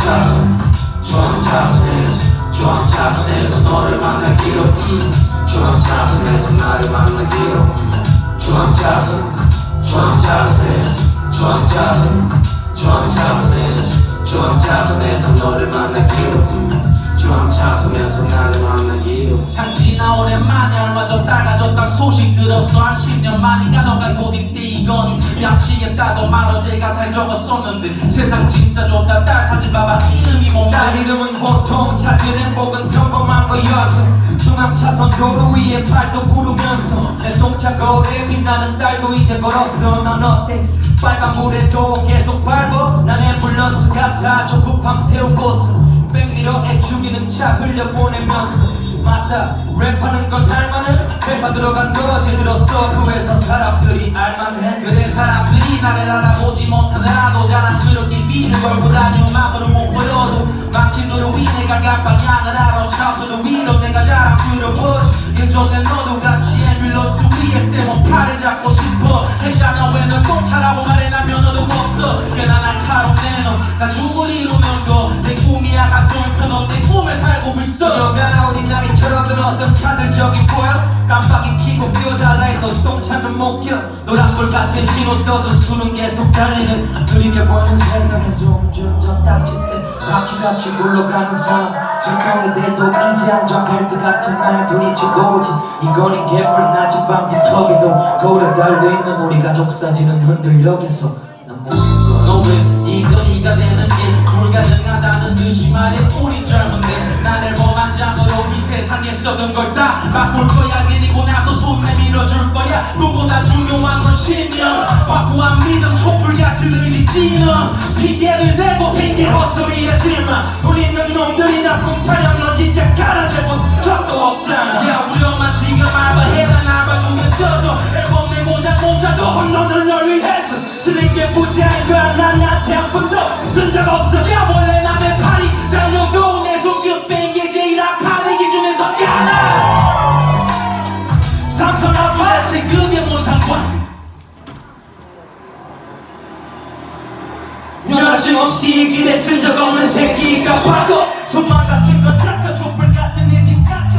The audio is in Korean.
좋은 중앙 차순에서 중앙 차순에서 너를 만나기로 음. 중앙 차순에서 나를 만나기로 음. 중앙 차순 중앙 차순에서 좋은 차순 좋은 차순에서 중앙 차순에서 너를 만나기로 음. 중앙 차순에서 나를 만나기로 상진아 오랜만에 얼마 전 딸가졌단 소식 들었어. 한 10년 만인가 너가 곧 입대 이거니. 양치겠다고 말 어제 가사에 적었었는데 세상 진짜 좁다. 딸 사진 봐봐. 이름이 뭔가 딸 이름은 보통 작은 행복은 평범한 거였어 중앙차선 도로 위에 팔도 구르면서 내 동차 거리에 빛나는 딸도 이제 걸었어. 넌 어때? 빨간 물에도 계속 밟어 난 앰뷸런스 같아. 조급함 태우고서 백미러에 죽이는 차 흘려보내면서 맞다 랩하는 건 할만해 회사 들어간 거 어제 들었어 그 회사 사람들이 알만해. 그래 사람들이 나를 알아보지 못하더라도 자랑스럽게 위를 걸고 다니 음악으로 못 보여도 막힌 도로 위 내가 갈 방향을 알아 샤프도 위로 내가 자랑스러워지 예전에 너도 같이 앰뷸런스 위에 세번 팔을 잡고 싶어. 했잖아 왜널 꽁차라고 말해 난 면허도 없어. 꽤나 날카롭네 이루는 거내 꿈이야 가슴을 펴넌 내 꿈을 살고 있어. 너가? 어린 나이처럼 들어선 차들 저기 보여. 깜빡이 켜고 뛰어달라 해도 똥차는 못껴. 노란불 같은 신호 떠도 수는 계속 달리는 느리게 보는 세상에 점점점 딱짓대 바퀴같이 굴러가는 사람 진동이 돼도 이제 안전벨트 같은 날 둘이 치고 오지. 이거는 개뿔 나지 방지 턱에도 거울에 달려있는 우리 가족 사진은 흔들려겠어 너왜 이거 네가 되는 게 불가능하다는 듯이 말해 우리 젊은데 나를 범한 장으로 이 세상에 썩은 걸다 바꿀 거야. 그리고 나서 손 내밀어 줄 거야. 꿈보다 중요한 건 신념. 확고한 믿음 촛불 같은 의지 진음 핑계를 대고 핑계 헛소리하지마 돈 있는 놈들이 나꿈 타령 넌 진짜 가라져본 적도 없잖아. 야 여자심 없이 기대 쓴적 없는 새끼가 바꿔 손만 같은 건 닥터 촛불 같은 의지 깎여